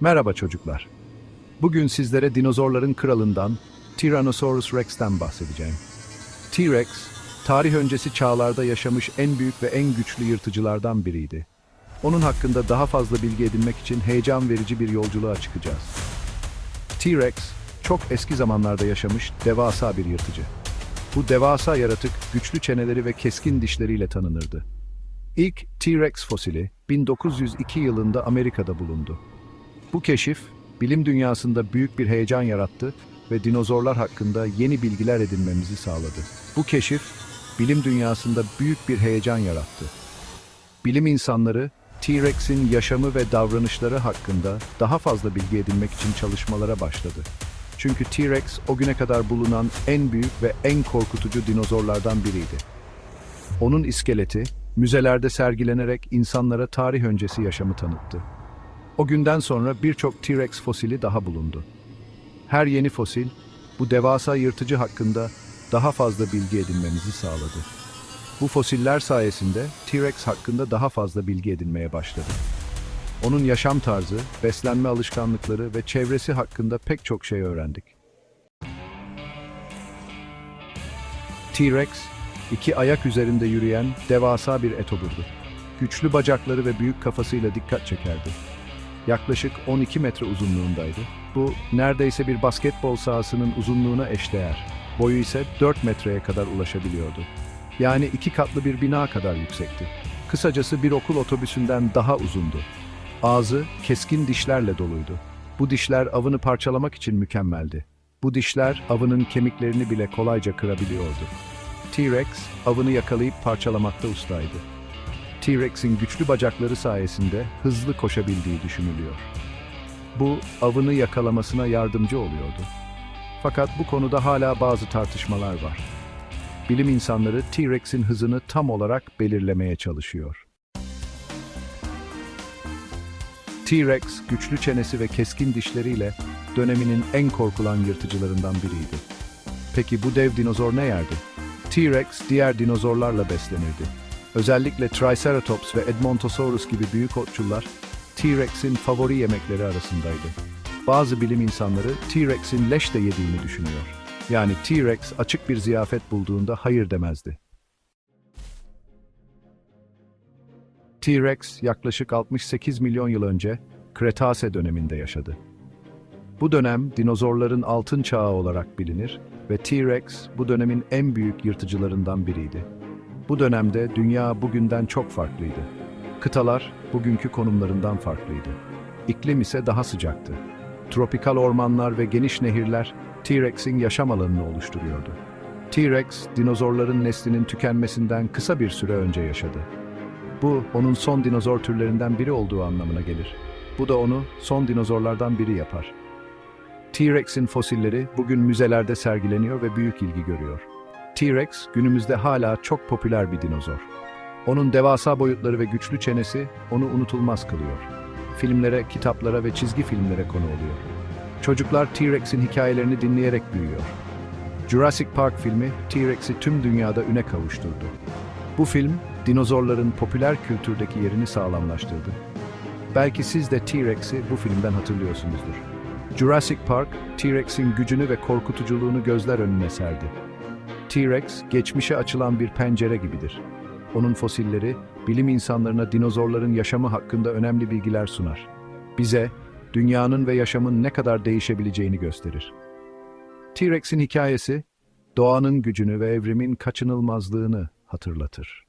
Merhaba çocuklar. Bugün sizlere dinozorların kralından Tyrannosaurus Rex'ten bahsedeceğim. T-Rex, tarih öncesi çağlarda yaşamış en büyük ve en güçlü yırtıcılardan biriydi. Onun hakkında daha fazla bilgi edinmek için heyecan verici bir yolculuğa çıkacağız. T-Rex, çok eski zamanlarda yaşamış devasa bir yırtıcı. Bu devasa yaratık güçlü çeneleri ve keskin dişleriyle tanınırdı. İlk T-Rex fosili 1902 yılında Amerika'da bulundu. Bu keşif, bilim dünyasında büyük bir heyecan yarattı ve dinozorlar hakkında yeni bilgiler edinmemizi sağladı. Bu keşif, bilim dünyasında büyük bir heyecan yarattı. Bilim insanları, T-Rex'in yaşamı ve davranışları hakkında daha fazla bilgi edinmek için çalışmalara başladı. Çünkü T-Rex o güne kadar bulunan en büyük ve en korkutucu dinozorlardan biriydi. Onun iskeleti, müzelerde sergilenerek insanlara tarih öncesi yaşamı tanıttı. O günden sonra birçok T-Rex fosili daha bulundu. Her yeni fosil, bu devasa yırtıcı hakkında daha fazla bilgi edinmemizi sağladı. Bu fosiller sayesinde T-Rex hakkında daha fazla bilgi edinmeye başladı. Onun yaşam tarzı, beslenme alışkanlıkları ve çevresi hakkında pek çok şey öğrendik. T-Rex, iki ayak üzerinde yürüyen devasa bir etoburdu. Güçlü bacakları ve büyük kafasıyla dikkat çekerdi. Yaklaşık 12 metre uzunluğundaydı. Bu neredeyse bir basketbol sahasının uzunluğuna eşdeğer. Boyu ise 4 metreye kadar ulaşabiliyordu. Yani iki katlı bir bina kadar yüksekti. Kısacası bir okul otobüsünden daha uzundu. Ağzı keskin dişlerle doluydu. Bu dişler avını parçalamak için mükemmeldi. Bu dişler avının kemiklerini bile kolayca kırabiliyordu. T-Rex avını yakalayıp parçalamakta ustaydı. T-Rex'in güçlü bacakları sayesinde hızlı koşabildiği düşünülüyor. Bu avını yakalamasına yardımcı oluyordu. Fakat bu konuda hala bazı tartışmalar var. Bilim insanları T-Rex'in hızını tam olarak belirlemeye çalışıyor. T-Rex güçlü çenesi ve keskin dişleriyle döneminin en korkulan yırtıcılarından biriydi. Peki bu dev dinozor ne yerdi? T-Rex diğer dinozorlarla beslenirdi. Özellikle Triceratops ve Edmontosaurus gibi büyük otçullar T-Rex'in favori yemekleri arasındaydı. Bazı bilim insanları T-Rex'in leş de yediğini düşünüyor. Yani T-Rex açık bir ziyafet bulduğunda hayır demezdi. T-Rex yaklaşık 68 milyon yıl önce Kretase döneminde yaşadı. Bu dönem dinozorların altın çağı olarak bilinir ve T-Rex bu dönemin en büyük yırtıcılarından biriydi. Bu dönemde dünya bugünden çok farklıydı. Kıtalar bugünkü konumlarından farklıydı. İklim ise daha sıcaktı. Tropikal ormanlar ve geniş nehirler T-Rex'in yaşam alanını oluşturuyordu. T-Rex, dinozorların neslinin tükenmesinden kısa bir süre önce yaşadı. Bu, onun son dinozor türlerinden biri olduğu anlamına gelir. Bu da onu son dinozorlardan biri yapar. T-Rex'in fosilleri bugün müzelerde sergileniyor ve büyük ilgi görüyor. T-Rex günümüzde hala çok popüler bir dinozor. Onun devasa boyutları ve güçlü çenesi onu unutulmaz kılıyor. Filmlere, kitaplara ve çizgi filmlere konu oluyor. Çocuklar T-Rex'in hikayelerini dinleyerek büyüyor. Jurassic Park filmi T-Rex'i tüm dünyada üne kavuşturdu. Bu film, dinozorların popüler kültürdeki yerini sağlamlaştırdı. Belki siz de T-Rex'i bu filmden hatırlıyorsunuzdur. Jurassic Park, T-Rex'in gücünü ve korkutuculuğunu gözler önüne serdi. T-Rex, geçmişe açılan bir pencere gibidir. Onun fosilleri, bilim insanlarına dinozorların yaşamı hakkında önemli bilgiler sunar. Bize, dünyanın ve yaşamın ne kadar değişebileceğini gösterir. T-Rex'in hikayesi, doğanın gücünü ve evrimin kaçınılmazlığını hatırlatır.